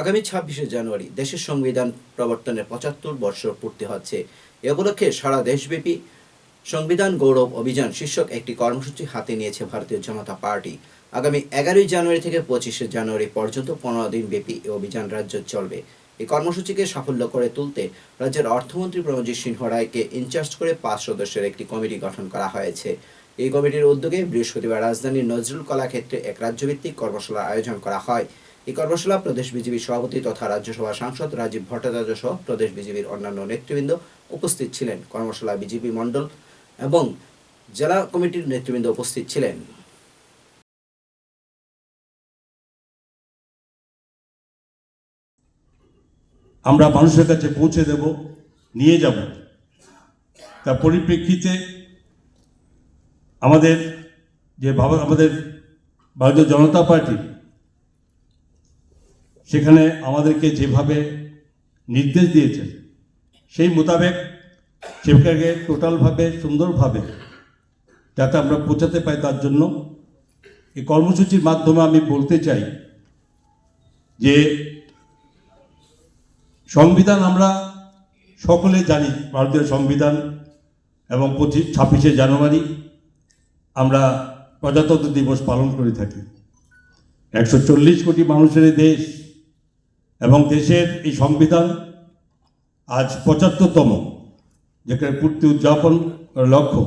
আগামী ছাব্বিশে জানুয়ারি দেশের সংবিধান প্রবর্তনের পঁচাত্তর বর্ষ পূর্তি হচ্ছে। এ উপলক্ষে সারা দেশব্যাপী সংবিধান গৌরব অভিযান শীর্ষক একটি কর্মসূচি হাতে নিয়েছে ভারতীয় জনতা পার্টি। আগামী এগারোই জানুয়ারি থেকে পঁচিশে জানুয়ারি পর্যন্ত পনেরো দিন ব্যাপী এই অভিযান রাজ্য চলবে। এই কর্মসূচিকে সাফল্য করে তুলতে রাজ্যের অর্থমন্ত্রী প্রণজিৎ সিংহ রায়কে ইনচার্জ করে পাঁচ সদস্যের একটি কমিটি গঠন করা হয়েছে। এই কমিটির উদ্যোগে বৃহস্পতিবার রাজধানীর নজরুল কলাক্ষেত্রে এক রাজ্যভিত্তিক কর্মশালার আয়োজন করা হয়। এই কর্মশালা প্রদেশ বিজেপি সভাপতি তথা রাজ্যসভা সাংসদ রাজীব ভট্টাচার্য সহ প্রদেশ বিজেপির অন্যান্য নেতৃবৃন্দ উপস্থিত ছিলেন। কর্মশালা বিজেপি মণ্ডল এবং জেলা কমিটির নেতৃবৃন্দ উপস্থিত ছিলেন। আমরা মানুষের কাছে পৌঁছে দেব, নিয়ে যাব। তার পরিপ্রেক্ষিতে আমাদের যে ভাবা, আমাদের ভারতীয় জনতা পার্টি, সেখানে আমাদেরকে যেভাবে নির্দেশ দিয়েছেন, সেই মোতাবেক সেটাকে টোটালভাবে, সুন্দরভাবে যাতে আমরা পৌঁছাতে পারি তার জন্য, এই কর্মসূচির মাধ্যমে আমি বলতে চাই যে সংবিধান আমরা সকলে জানি, ভারতীয় সংবিধান এবং পঁচিশ, ছাব্বিশে জানুয়ারি। আমরা প্রজাতন্ত্র দিবস পালন করে থাকি। একশো চল্লিশ কোটি মানুষের এই দেশ এবং দেশের এই সংবিধান আজ পঁচাত্তরতম, যেখানে পূর্তি উদযাপন লক্ষ্য।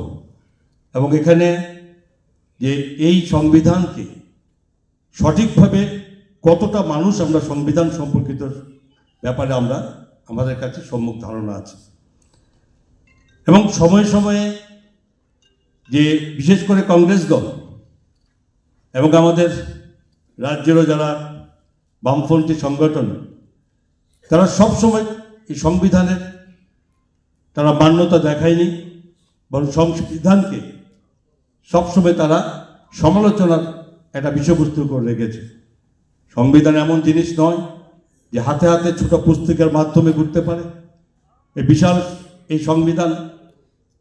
এবং এখানে যে এই সংবিধানকে সঠিকভাবে কতটা মানুষ আমরা সংবিধান সম্পর্কিত ব্যাপারে আমরা আমাদের কাছে সম্মুখ ধারণা আছে। এবং সময়ে সময়ে যে বিশেষ করে কংগ্রেস দল এবং আমাদের রাজ্যেরও যারা বামপন্থী সংগঠন, তারা সব সময় এই সংবিধানের তারা মান্যতা দেখায়নি, বরং সংবিধানকে সবসময় তারা সমালোচনার একটা বিষয়বস্তু করে রেখেছে। সংবিধান এমন জিনিস নয় যে হাতে হাতে ছোট পুস্তিকার মাধ্যমে ঘুরতে পারে। এই বিশাল এই সংবিধান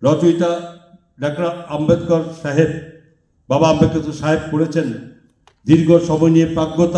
রচয়িতা ডাক্তার আম্বেদকর সাহেব বাবা আম্বেদকর সাহেব করেছেন দীর্ঘ সময় নিয়ে প্রাজ্ঞতা